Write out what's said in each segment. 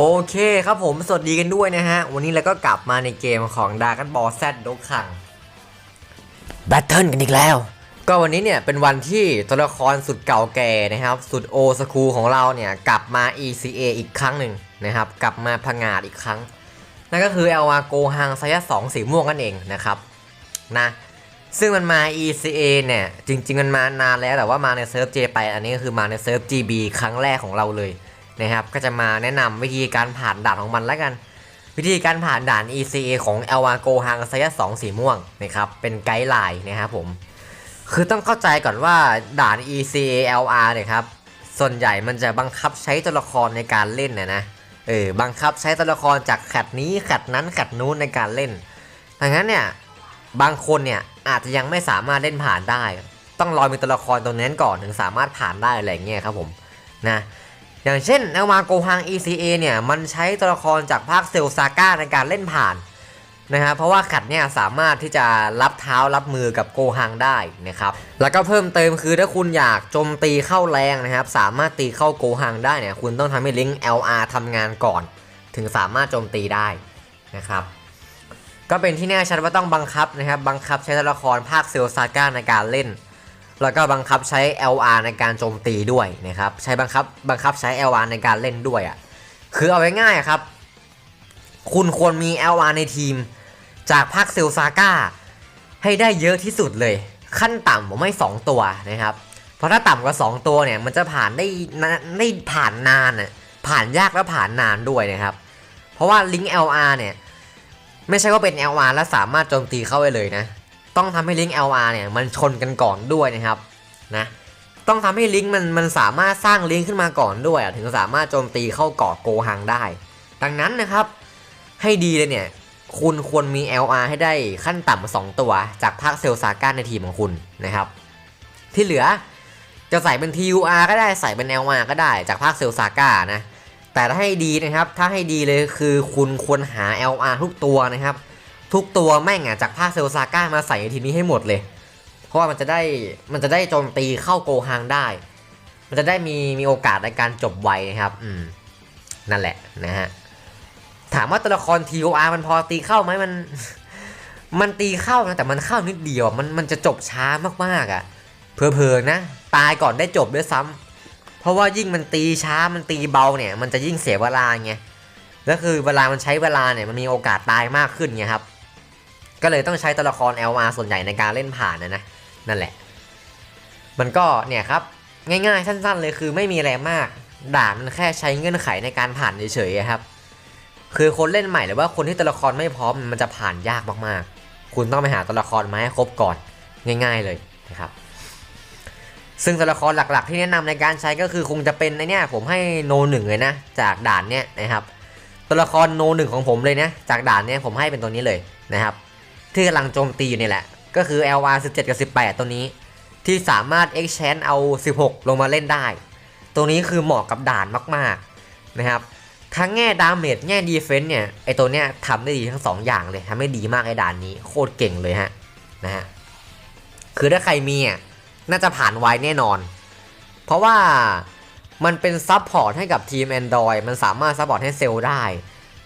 โอเคครับผมสวัสดีกันด้วยนะฮะ วันนี้เราก็กลับมาในเกมของดากันบอลแซดดกขังแบทเทิลกันอีกแล้ว ก็วันนี้เนี่ยเป็นวันที่ตัวละครสุดเก่าแก่นะครับ สุดโอสคูของเราเนี่ยกลับมา ECA อีกครั้งหนึ่งนะครับ กลับมาพังาดอีกครั้ง นั่นก็คือเอลวาโกฮังไซยะสองสีม่วงนั่นเองนะครับนะซึ่งมันมา ECA เนี่ยจริง ๆ มันมานานแล้วแต่ว่ามาในเซิร์ฟ J ไปอันนี้ก็คือมาในเซิร์ฟ GB ครั้งแรกของเราเลย นะครับ ก็จะมาแนะนำวิธีการผ่านด่านของมันแล้วกัน วิธีการผ่านด่าน ECA ของ e l w a g o h a n g ไซยะ2สีม่วงนะครับเป็นไกด์ไลน์นะครับผมคือต้องเข้าใจก่อนว่าด่าน ECA LR เนี่ยครับส่วนใหญ่มันจะบังคับใช้ตัวละครในการเล่นนะนะเออบังคับใช้ตัวละครจากแคตนี้แคตนั้นแคตนู้นในการเล่นดังนั้นเนี่ยบางคนเนี่ยอาจจะยังไม่สามารถเล่นผ่านได้ ต้องรอมีตัวละครตรงนั้นก่อนถึงสามารถผ่านได้อะไรเงี้ยครับผมนะ อย่างเช่นเอลมาโกฮัง ECA เนี่ยมันใช้ตัวละครจากภาคเซลซาก้าในการเล่นผ่านนะครับเพราะว่าขัดเนี่ยสามารถที่จะรับเท้ารับมือกับโกฮังได้นะครับแล้วก็เพิ่มเติมคือถ้าคุณอยากโจมตีเข้าแรงนะครับสามารถตีเข้าโกฮังได้เนี่ยคุณต้องทำให้ลิงก์ LR ทำงานก่อน ถึงสามารถโจมตีได้นะครับก็เป็นที่แน่ชัดว่าต้องบังคับนะครับบังคับใช้ตัวละครภาคเซลซาก้าในการเล่น แล้วก็บังคับใช้ LR ในการโจมตีด้วยนะครับ ใช้บังคับบังคับใช้ LR ในการเล่นด้วยอะ่ะ คือเอาไว้ง่ายครับ คุณควรมี LR ในทีม จากภาคเซลซาก้าให้ได้เยอะที่สุดเลย ขั้นต่ำผมไม่ 2 ตัวนะครับ เพราะถ้าต่ำกว่า 2 ตัวเนี่ย มันจะผ่านได้นาได้ผ่านนานอะ ผ่านยากและผ่านนานด้วยนะครับ เพราะว่าลิงก์ LR เนี่ย ไม่ใช่ว่าเป็น LR แล้วสามารถโจมตีเข้าไปเลยนะ ต้องทำให้ลิงก์ LR เนี่ยมันชนกันก่อนด้วยนะครับนะต้องทำให้ลิงก์มันมันสามารถสร้างลิงก์ขึ้นมาก่อนด้วยถึงสามารถโจมตีเข้าเกาะโกฮังได้ ดังนั้นนะครับ ให้ดีเลยเนี่ยคุณควรมี LR ให้ได้ขั้นต่ำสองตัวจากภาคเซลซาก้าในทีมของคุณนะครับ ที่เหลือจะใส่เป็น TUR ก็ได้ใส่เป็น LR ก็ได้จากภาคเซลซาก้านะแต่ถ้าให้ดีนะครับถ้าให้ดีเลยคือคุณควรหา LR ทุกตัวนะครับ ทุกตัวแม่งอะจากภาคเซลซาก้ามาใส่ในทีมนี้ให้หมดเลย เพราะว่ามันจะได้มันจะได้โจมตีเข้าโกฮังได้ มันจะได้มีมีโอกาสในการจบไวนะครับ อืม นั่นแหละนะฮะ ถามว่าตัวละคร TOR มันพอตีเข้าไหมมัน มันตีเข้านะแต่มันเข้านิดเดียว มันมันจะจบช้ามากๆอะ เพอๆนะ ตายก่อนได้จบด้วยซ้ำเพราะว่ายิ่งมันตีช้ามันตีเบาเนี่ย มันจะยิ่งเสียเวลาไงแล้วคือเวลามันใช้เวลาเนี่ยมันมีโอกาสตายมากขึ้นไงครับ ก็เลยต้องใช้ตัวละคร LR ส่วนใหญ่ในการเล่นผ่านนะนะนั่นแหละ มันก็เนี่ยครับง่ายๆสั้น ๆ เลยคือไม่มีอะไรมาก ด่านมันแค่ใช้เงื่อนไขในการผ่านเฉยๆครับ คือคนเล่นใหม่หรือว่าคนที่ตัวละครไม่พร้อมมันจะผ่านยากมากๆ คุณต้องไปหาตัวละครมาให้ครบก่อนง่าย ๆเลยนะครับ ซึ่งตัวละครหลักๆ ที่แนะนำในการใช้ก็คือคงจะเป็นไอเนี่ยผมให้โนหนึ่งเลยนะจากด่านเนี้ยนะครับ ตัวละครโนหนึ่งของผมเลยนะจากด่านเนี้ยผมให้เป็นตัวนี้เลยนะครับ ที่กำลังโจมตีอยู่นี่แหละ ก็คือ LR 17 กับ 18 ตัวนี้ ที่สามารถ exchange เอา 16 ลงมาเล่นได้ ตัวนี้คือเหมาะกับด่านมากๆนะครับทั้งแง่ดาเมจแง่ดีเฟนส์เนี่ยไอตัวเนี้ยทำได้ดีทั้งสองอย่างเลยทำได้ดีมากไอด่านนี้โคตรเก่งเลยฮะนะฮะคือถ้าใครมีอะน่าจะผ่านไวแน่นอน เพราะว่ามันเป็นซับพอร์ตให้กับทีม Android มันสามารถซัพพอร์ตให้เซลล์ได้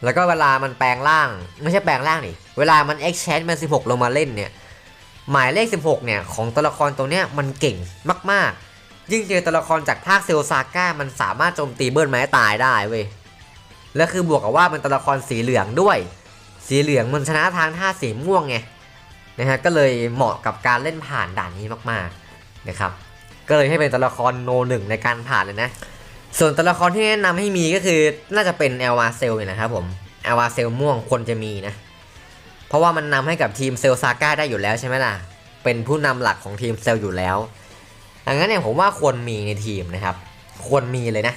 แล้วก็เวลามันแปลงร่าง ไม่ใช่แปลงร่างนี่ เวลามัน exchange มัน 16 ลงมาเล่นเนี่ย หมายเลข 16 เนี่ย ของตัวละครตัวเนี้ยมันเก่งมากๆ ยิ่งเจอตัวละครจากภาคเซลซาก้ามันสามารถโจมตีเบิร์นไม้ตายได้เว้ย แล้วคือบวกกับว่าเป็นตัวละครสีเหลืองด้วย สีเหลืองมันชนะทางท่าสีม่วงไงนะฮะก็เลยเหมาะกับการเล่นผ่านด่านนี้มากๆนะครับก็เลยให้เป็นตัวละครโนหนึ่งในการผ่านเลยนะ ส่วนตัวละครที่แนะนำให้มีก็คือน่าจะเป็นเอลวาเซลเนี่ยนะครับผมเอลวาเซลม่วงควรจะมีนะ เพราะว่ามันนำให้กับทีมเซลซาก้าได้อยู่แล้วใช่ไหมล่ะ เป็นผู้นำหลักของทีมเซลอยู่แล้วดังนั้นเนี่ยผมว่าควรมีในทีมนะครับ ควรมีเลยนะ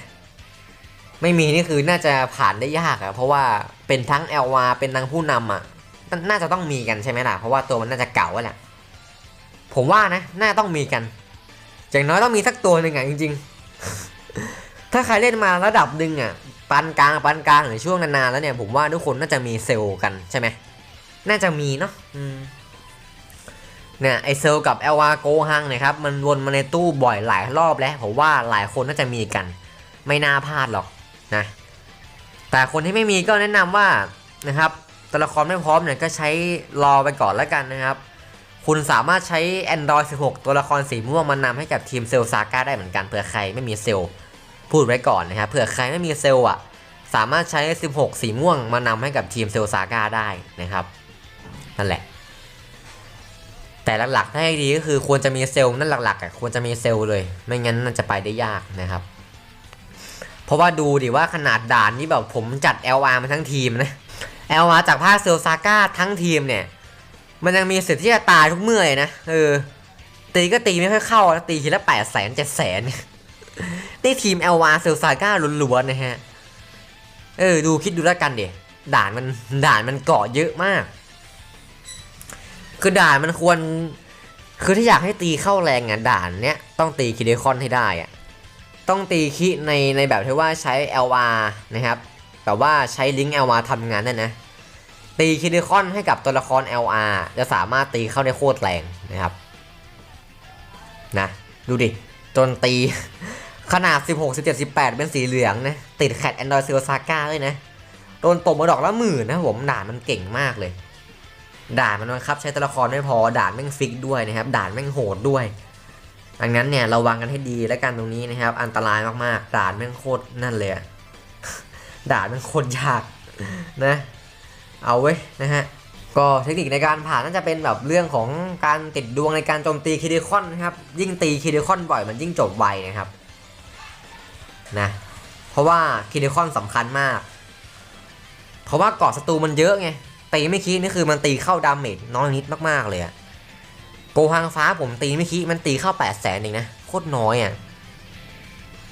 ไม่มีนี่คือน่าจะผ่านได้ยากอะเพราะว่าเป็นทั้งเอลวาเป็นทั้งผู้นำอะน่าจะต้องมีกันใช่ไหมล่ะ เพราะว่าตัวมันน่าจะเก่าแล้วแหละ ผมว่านะ น่าต้องมีกัน อย่างน้อยต้องมีสักตัวหนึ่งอะจริง ๆ ถ้าใครเล่นมาระดับหนึ่งอะปานกลางปานกลางหรือช่วงนานๆแล้วเนี่ยผมว่าทุกคนน่าจะมีเซลล์กันใช่ไหม น่าจะมีเนาะเนี่ยไอเซลกับเอลวาโกฮังเนะครับ มันวนมาในตู้บ่อยหลายรอบแล้วผมว่าหลายคนน่าจะมีกัน ไม่น่าพลาดหรอกนะ แต่คนที่ไม่มีก็แนะนำว่านะครับตัวละครไม่พร้อมเนี่ยก็ใช้รอไปก่อนแล้วกันนะครับ คุณสามารถใช้ Android 16 ตัวละครสีม่วงมานำให้กับทีมเซลซาก้าได้เหมือนกันเผื่อใครไม่มีเซลพูดไว้ก่อนนะครับเผื่อใครไม่มีเซลอะ สามารถใช้ 16 สีม่วงมานำให้กับทีมเซลซาก้าได้นะครับ นั่นแหละ แต่หลักๆถ้าให้ดีก็คือควรจะมีเซลล์นั่นหลักๆอะควรจะมีเซลล์เลย ไม่งั้นมันจะไปได้ยากนะครับ เพราะว่าดูดิว่าขนาดด่านนี่แบบผมจัด LR มาทั้งทีมนะ LR จากภาคเซลซาก้าทั้งทีมเนี่ย มันยังมีสิทธิ์ที่จะตายทุกเมื่อเลยนะเออตีก็ตีไม่ค่อยเข้าตีทีละแปดแสนเจ็ดแสนนี่ทีม LR เซลซาก้าล้วนๆนะฮะเออดูคิดดูแล้วกันเดี๋ยด่านมันด่านมันเกาะเยอะมาก คือด่านมันควร คือถ้าอยากให้ตีเข้าแรงอะด่านเนี้ยต้องตีคิเดคอนให้ได้อะต้องตีคิในในแบบที่ว่าใช้ LR นะครับแบบว่าใช้ลิงก์ LR ทำงานนั่นนะ ตีคิเดคอนให้กับตัวละคร LR จะสามารถตีเข้าได้โคตรแรงนะครับนะดูดิ จนตีขนาด 16 17 18 เป็นสีเหลืองนะ ติดแคด Android s e l s a g a เลยนะ โดนตบมาดอกละหมื่นนะผมด่านมันเก่งมากเลย ด่านมันบังคับใช้ตัวละครไม่พอด่านแม่งฟิกด้วยนะครับด่านแม่งโหดด้วย ดังนั้นเนี่ยระวังกันให้ดีแล้วกันตรงนี้นะครับ อันตรายมากๆด่านแม่งโคตรนั่นเลยด่านแม่งโคตรยากนะ เอาเว้นะฮะก็เทคนิคในการผ่านน่าจะเป็นแบบเรื่องของการติดดวงในการโจมตีคิเดคอนนะครับ ยิ่งตีคิเดคอนบ่อยมันยิ่งจบไวนะครับนะเพราะว่าคิเดคอนสำคัญมาก เพราะว่าเกาะศัตรูมันเยอะไง ตีไม่คิดนี่คือมันตีเข้าดาเมจน้อยนิดมากๆเลยอะโกฮังฟ้าผมตีไม่คิดมันตีเข้า8 0 0แสนเองนะโคตรน้อยอะ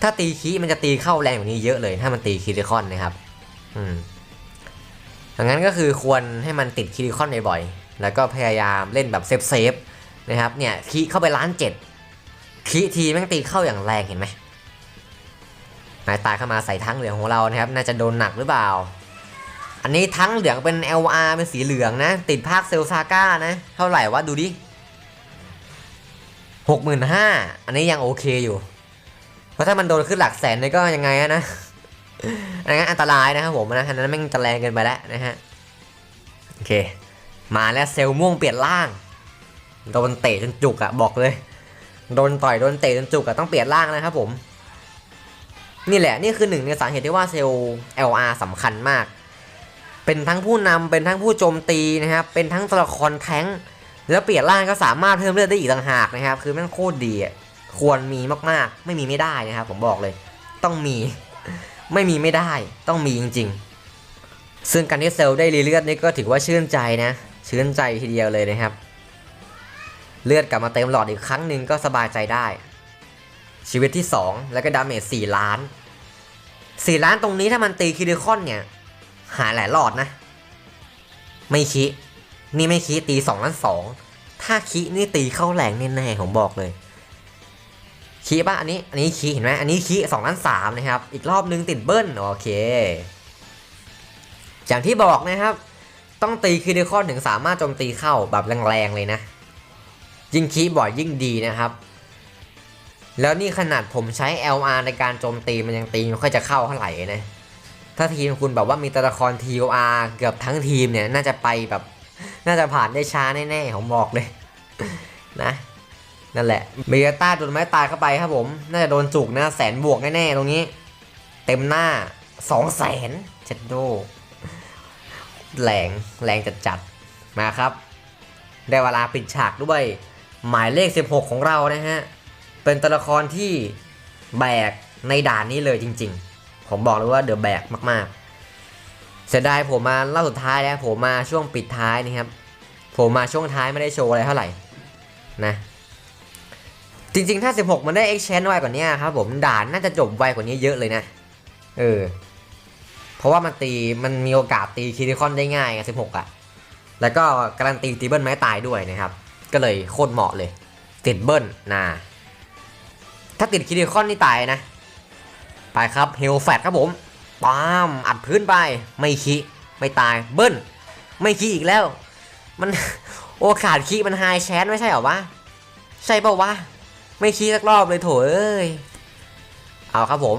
ถ้าตีคีมันจะตีเข้าแรงกว่านี้เยอะเลยถ้ามันตีคิเดคอนนะครับ อืมดังนั้นก็คือควรให้มันติดคิริคอนบ่อยๆแล้วก็พยายามเล่นแบบเซฟเซฟนะครับ เนี่ยคีเข้าไปล้านเจ็ดคีทีแม่งตีเข้าอย่างแรงเห็นไหมนายตายเข้ามาใส่ทั้งเหลืองของเรานะครับ น่าจะโดนหนักหรือเปล่า อันนี้ทั้งเหลืองเป็น LR เป็นสีเหลืองนะ ติดภาคเซลซาก้านะ เท่าไหร่วะ ดูดิหกหมื่นห้าอันนี้ยังโอเคอยู่ เพราะถ้ามันโดนขึ้นหลักแสนนี่ก็ยังไงนะอันนั้นอันตรายนะครับผมนะอันนั้นแม่งจะแรงเกินไปแล้วนะฮะ โอเค มาแล้วเซลม่วงเปลี่ยนร่าง โดนเตะจนจุกอะบอกเลย โดนต่อยโดนเตะจนจุกอะต้องเปลี่ยนร่างนะครับผม นี่แหละนี่คือหนึ่งในสาเหตุที่ว่าเซลล์ LR สำคัญมาก เป็นทั้งผู้นำเป็นทั้งผู้โจมตีนะครับเป็นทั้งตัวละครแท้งแล้วเปลี่ยนร่างก็สามารถเพิ่มเลือดได้อีกต่างหากนะครับ คือแม่งโคตรดีควรมีมากๆ ไม่มีไม่ได้นะครับ ผมบอกเลย ต้องมีไม่มีไม่ได้ ต้องมีจริง ๆ ซึ่งการที่เซลได้รีเลือดนี่ก็ถือว่าชื่นใจนะ ชื่นใจทีเดียวเลยนะครับ เลือดกลับมาเต็มหลอดอีกครั้งหนึ่งก็สบายใจได้ ชีวิตที่ 2 แล้วก็ดาเมจ4ล้าน 4 ล้านตรงนี้ถ้ามันตีคิริคอนเนี่ย หายหลายหลอดนะ ไม่คินี่ไม่คิตี2ล้าน2ถ้าคินี่ตีเข้าแรงแน่ๆผมบอกเลยคีป่ะอันนี้อันนี้คีเห็นไหมอันนี้คีสองล้านสามนะครับ อีกรอบนึงติดเบิ้ลโอเคอย่างที่บอกนะครับ ต้องตีคีเดคอนถึงสามารถโจมตีเข้าแบบแรงๆเลยนะ ยิ่งคีบ่อยยิ่งดีนะครับ แล้วนี่ขนาดผมใช้ LR ในการโจมตีมันยังตีไม่ค่อยจะเข้าเท่าไหร่นะ ถ้าทีมคุณแบบว่ามีตัวละคร TOR เกือบทั้งทีมเนี่ยน่าจะไปแบบ น่าจะผ่านได้ช้าแน่ๆผมบอกเลย นะ นั่นแหละเบต้าโดนไม้ตายเข้าไปครับผม น่าจะโดนจุกนะแสนบวกแน่ๆตรงนี้ เต็มหน้าสองแสนเจ็ดโดแรงแรงจัดจัดๆมาครับ ได้เวลาปิดฉากด้วย หมายเลข 16 ของเรานะฮะ เป็นตัวละครที่แบกในด่านนี้เลยจริง ๆ ผมบอกเลยว่าเดอะแบกมากๆ เสียดายผมมาเล่าสุดท้ายแล้วผมมาช่วงปิดท้ายนี่ครับ ผมมาช่วงท้ายไม่ได้โชว์อะไรเท่าไหร่นะจริงๆ ถ้า 16 มันได้ exchange ไวกว่านี้ครับผมด่านน่าจะจบไวกว่านี้เยอะเลยนะ เออ เพราะว่ามันตีมันมีโอกาสตีคิริคอนได้ง่ายไง16 อะ แล้วก็การันตีตีเบิลไม้ตายด้วยนะครับ ก็เลยโคตรเหมาะเลย ติดเบิ้ลนะ ถ้าติดคิริคอนนี่ตายนะ ไปครับเฮลแฟตครับผมปามอัดพื้นไปไม่คิไม่ตายเบิ้ลไม่คิอีกแล้ว มันโอกาสคิมันไฮแชนไม่ใช่หรอวะใช่เปล่าวะไม่คิสักรอบเลยโถเอ้ยเอาครับผม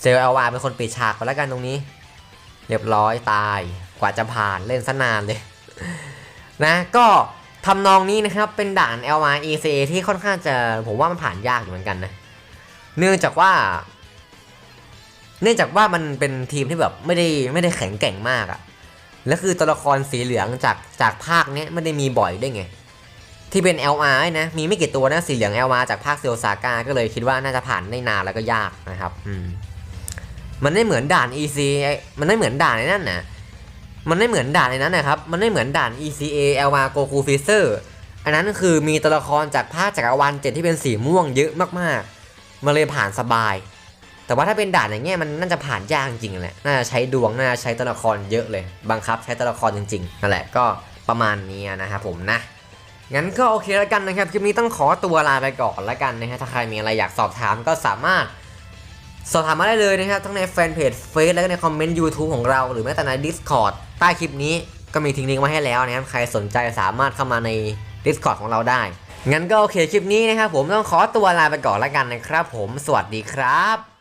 เซลเอลอาเป็นคนปิดฉากไปแล้วกันตรงนี้ เรียบร้อยตายกว่าจะผ่านเล่นสนานเลย นะก็ทำนองนี้นะครับเป็นด่าน LR ECA ที่ค่อนข้างจะผมว่ามันผ่านยากอยู่เหมือนกันนะ เนื่องจากว่า เนื่องจากว่ามันเป็นทีมที่แบบไม่ได้ไม่ได้แข็งแกร่งมากอะและคือตัวละครสีเหลืองจากจากภาคเนี้ยไม่ได้มีบ่อยได้วยไง ที่เป็น LR นะมีไม่กี่ตัวนะสีเหลือง LR จากภาคเซลซากาก็เลยคิดว่าน่าจะผ่านได้นานแล้วก็ยากนะครับอืมมันไม่เหมือนด่าน EC มันไม่เหมือนด่านในนั่นนะมันไม่เหมือนด่านในนั้นนะครับ มันไม่เหมือนด่าน ECA LR Goku Freezer อันนั้นคือมีตัวละครจากภาคจักรวาลเจ็ดที่เป็นสีม่วงเยอะมากๆ มันเลยผ่านสบาย แต่ว่าถ้าเป็นด่านอย่างเงี้ยมันน่าจะผ่านยากจริงแหละ น่าจะใช้ดวง น่าจะใช้ตัวละครเยอะเลย บังคับใช้ตัวละครจริงๆ นั่นแหละก็ประมาณนี้นะครับผมนะ งั้นก็โอเคแล้วกันนะครับ คลิปนี้ต้องขอตัวลาไปก่อนแล้วกันนะฮะ ถ้าใครมีอะไรอยากสอบถามก็สามารถสอบถามมาได้เลยนะครับ ทั้งในแฟนเพจเฟซแล้วก็ในคอมเมนต์ YouTube ของเรา หรือแม้แต่ใน Discord ใต้คลิปนี้ก็มีทิ้งลิงก์ไว้ให้แล้วนะครับ ใครสนใจสามารถเข้ามาใน Discord ของเราได้ งั้นก็โอเคคลิปนี้นะครับผมต้องขอตัวลาไปก่อนแล้วกันนะครับผม สวัสดีครับ